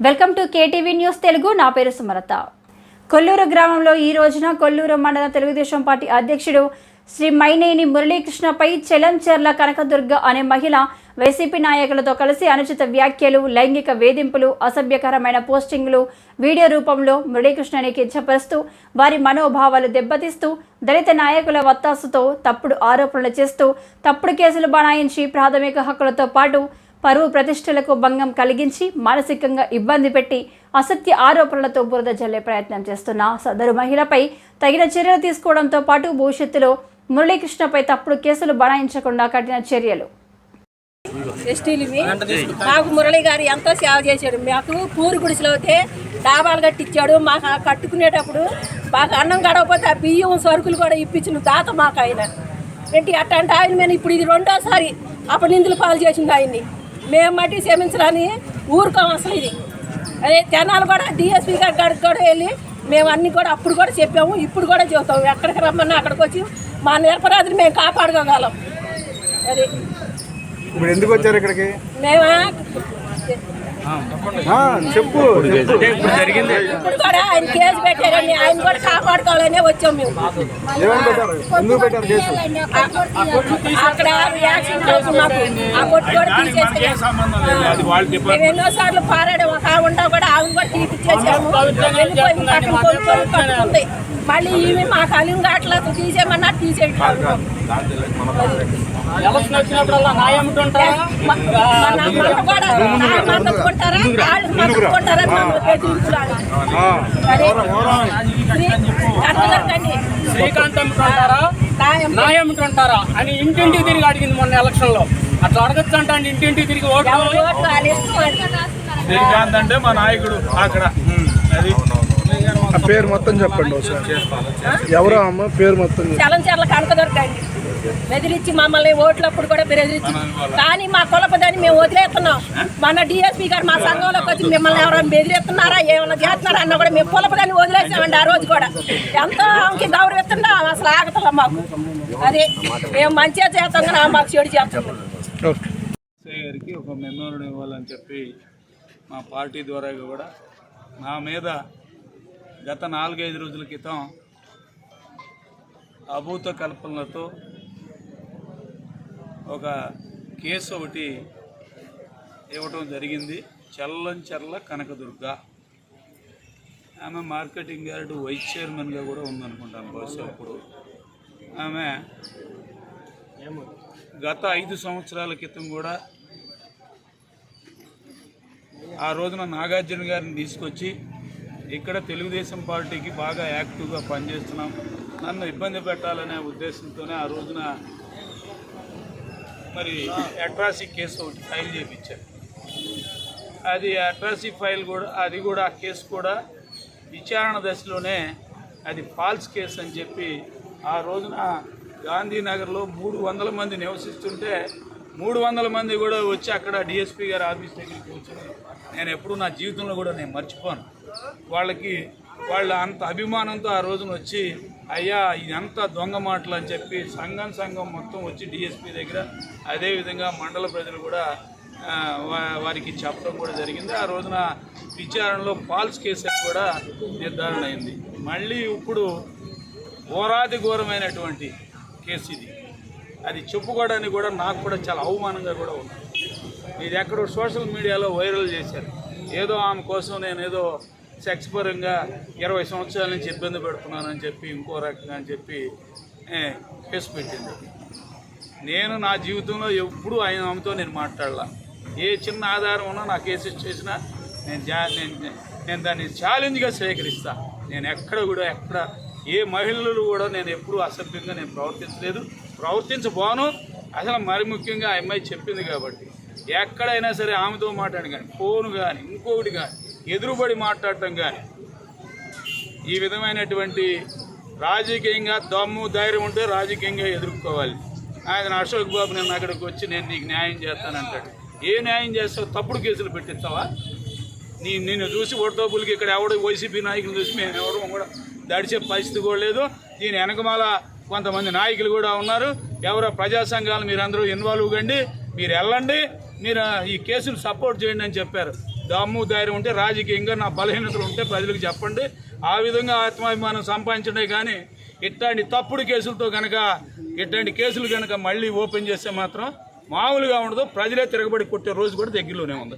Welcome to KTV news Telugu. నా పేరు సుమలత. కొల్లూరు గ్రామంలో ఈ రోజున కొల్లూరు మండల తెలుగుదేశం పార్టీ అధ్యక్షుడు శ్రీ మైనేని మురళీకృష్ణపై చెలంచెర్ల కనకదుర్గ అనే మహిళ వైసీపీ నాయకులతో కలిసి అనుచిత వ్యాఖ్యలు లైంగిక వేధింపులు అసభ్యకరమైన పోస్టింగ్లు వీడియో రూపంలో మురళీకృష్ణని కించపరుస్తూ వారి మనోభావాలు దెబ్బతీస్తూ దళిత నాయకుల వత్తాసుతో తప్పుడు ఆరోపణలు చేస్తూ తప్పుడు కేసులు బనాయించి ప్రాథమిక హక్కులతో పాటు పరువు ప్రతిష్టలకు భంగం కలిగించి మానసికంగా ఇబ్బంది పెట్టి అసత్య ఆరోపణలతో బురద జల్లే ప్రయత్నం చేస్తున్న సదరు మహిళపై తగిన చర్యలు తీసుకోవడంతో పాటు భవిష్యత్తులో మురళీకృష్ణపై తప్పుడు కేసులు బనాయించకుండా కఠిన చర్యలు. ఎస్టీలమి మాకు మురళి గారు ఎంతో సేవ చేశాడు. మాకు పూరి గుడిసెలో అయితే డాబాలు కట్టించాడు. మాకు ఆ కట్టుకునేటప్పుడు మాకు అన్నం గడవకపోతే ఆ బియ్యం సరుకులు కూడా ఇప్పించిన దాత మాకు ఆయన. ఏంటి అట్లాంటి ఆయన మేము ఇప్పుడు ఇది రెండోసారి అప్పుడు నిందులు పాలు చేసింది ఆయన్ని. మేము మట్టి క్షమించడానికి ఊరుకోం అసలు ఇది. అదే జనాలు కూడా డిఎస్పీ గారి కాడికి కూడా వెళ్ళి మేము అన్ని కూడా అప్పుడు కూడా చెప్పాము ఇప్పుడు కూడా చెబుతాము. ఎక్కడికి రమ్మన్నా అక్కడికి వచ్చి మా నిరపరాధిని మేము కాపాడుకోగలం. అది. ఇప్పుడు ఎందుకు వచ్చారు ఇక్కడికి? మేమా చెప్పు. చెప్పు ఇప్పుడు కూడా ఆయన కేసు పెట్టారని ఆయన కూడా కాపాడుకోవాలనే వచ్చాం మేము. అక్కడ రియాక్షన్ లేదు మాకు ఆ కొట్టు కూడా తీసేసారు మేము ఎన్నో సార్లు పారాడు ఒక ఆవిడ కూడా ఆవిడ కూడా కట్టుకుంది మళ్ళీ ఈమె మాకు అలిం కావట్లేదు తీసేయమన్నా తీసేయట్లేదు ఎలక్షన్ వచ్చినప్పుడల్లా మద్దతుకుంటారా వాళ్ళు మద్దతుకుంటారా అని ఇంటింటికి తిరిగి అడిగింది మొన్న ఎలక్షన్లో అట్లా అడగచ్చు అంట ఇంటింటికి తిరిగి ఓట్లు. శ్రీకాంత్ అంటే మా నాయకుడు అక్కడ. పేరు మొత్తం చెప్పండి ఒకసారి. ఎవరో అమ్మ? పేరు మొత్తం చెప్పండి. చలంచర్ల కనుక దొరకండి. బెదిరించి మమ్మల్ని ఓట్లప్పుడు కూడా బెదిరించి. కానీ మా కులపదని మేము వదిలేస్తున్నాం. మన డిఎస్పీ గారు మా సంఘంలోకి వచ్చి మిమ్మల్ని ఎవరైనా బెదిరిస్తున్నారా ఏమైనా చేస్తున్నారా అన్న కూడా మేము కులపదని వదిలేసామండి ఆ రోజు కూడా. ఎంతో ఆమెకి గౌరవిస్తున్నా. అసలు ఆగతలే మాకు. అదే మేము మంచిగా చేస్తాం కానీ మాకు చెడు చేస్తున్నాం ఎస్ఐ గారికి ఒక మెమోరం ఇవ్వాలని చెప్పి మా పార్టీ ద్వారా కూడా నా మీద గత నాలుగైదు రోజుల క్రితం అభూత కల్పనలతో ఒక కేసు ఒకటి ఇవ్వటం జరిగింది. చల్లంచెర్ల కనకదుర్గ. ఆమె మార్కెటింగ్ యార్డ్ వైస్ చైర్మన్గా కూడా ఉందనుకుంటాను బహుశా అప్పుడు. ఆమె గత ఐదు సంవత్సరాల క్రితం కూడా ఆ రోజున నాగార్జున గారిని తీసుకొచ్చి ఇక్కడ తెలుగుదేశం పార్టీకి బాగా యాక్టివ్గా పనిచేస్తున్నాం. నన్ను ఇబ్బంది పెట్టాలనే ఉద్దేశంతోనే ఆ రోజున మరి అట్రాసిక్ కేసు ఒకటి ఫైల్ చేయించారు అది అట్రాసిక్ ఫైల్ కూడా అది కూడా ఆ కేసు కూడా విచారణ దశలోనే అది ఫాల్స్ కేసు అని చెప్పి ఆ రోజున గాంధీనగర్లో మూడు వందల మంది నివసిస్తుంటే మూడు వందల మంది కూడా వచ్చి అక్కడ డిఎస్పీ గారి ఆఫీస్ దగ్గరికి వచ్చి నేను ఎప్పుడు నా జీవితంలో కూడా నేను మర్చిపోను. వాళ్ళకి వాళ్ళ అంత అభిమానంతో ఆ రోజున వచ్చి అయ్యా ఇదంతా దొంగ మాటలు అని చెప్పి సంఘం సంఘం మొత్తం వచ్చి డిఎస్పీ దగ్గర అదేవిధంగా మండల ప్రజలు కూడా వారికి చెప్పడం కూడా జరిగింది. ఆ రోజున విచారణలో ఫాల్స్ కేసు అని కూడా నిర్ధారణ అయింది. మళ్ళీ ఇప్పుడు ఘోరాది ఘోరమైనటువంటి కేసు ఇది. అది చెప్పుకోవడానికి కూడా నాకు కూడా చాలా అవమానంగా కూడా ఉంది. ఇది ఎక్కడో సోషల్ మీడియాలో వైరల్ చేశారు. ఏదో ఆమె కోసం నేను ఏదో సెక్స్ పరంగా ఇరవై సంవత్సరాల నుంచి ఇబ్బంది పెడుతున్నానని చెప్పి ఇంకో రకంగా అని చెప్పి కేసు పెట్టింది. నేను నా జీవితంలో ఎప్పుడూ ఆయన ఆమెతో నేను మాట్లాడలా. ఏ చిన్న ఆధారం ఉన్నా నా కేసు చేసినా నేను జా నేను నేను దాన్ని ఛాలెంజ్గా స్వీకరిస్తా. నేను ఎక్కడ కూడా ఎక్కడ ఏ మహిళలు కూడా నేను ఎప్పుడూ అసభ్యంగా నేను ప్రవర్తించలేదు. ప్రవర్తించబోను. అసలు మరి ముఖ్యంగా ఆ అమ్మాయి చెప్పింది కాబట్టి. ఎక్కడైనా సరే ఆమెతో మాట్లాడి కానీ ఫోన్ కానీ ఇంకొకటి కానీ ఎదురుబడి మాట్లాడటం కానీ ఈ విధమైనటువంటి రాజకీయంగా దమ్ము ధైర్యం ఉంటే రాజకీయంగా ఎదుర్కోవాలి. ఆయన అశోక్ బాబు నేను అక్కడికి వచ్చి నేను నీకు న్యాయం చేస్తానంటాడు. ఏ న్యాయం చేస్తావు? తప్పుడు కేసులు పెట్టిస్తావా నీ నిన్ను చూసి ఓటోపులకి ఇక్కడ ఎవడు వైసీపీ నాయకులు చూసి మేము ఎవరు కూడా దడిచే పరిస్థితి కూడా లేదు. దీని వెనకమాల కొంతమంది నాయకులు కూడా ఉన్నారు. ఎవరో ప్రజా సంఘాలు మీరందరూ ఇన్వాల్వ్ కండి మీరు వెళ్ళండి. మీరు ఈ కేసును సపోర్ట్ చేయండి అని చెప్పారు. దమ్ము ధైర్యం ఉంటే రాజకీయంగా నా బలహీనతలు ఉంటే ప్రజలకు చెప్పండి. ఆ విధంగా ఆత్మాభిమానం సంపాదించడే కానీ ఇట్లాంటి తప్పుడు కేసులతో కనుక ఇట్లాంటి కేసులు కనుక మళ్ళీ ఓపెన్ చేస్తే మాత్రం మామూలుగా ఉండదు. ప్రజలే తిరగబడి కొట్టే రోజు కూడా దగ్గరలోనే ఉంది.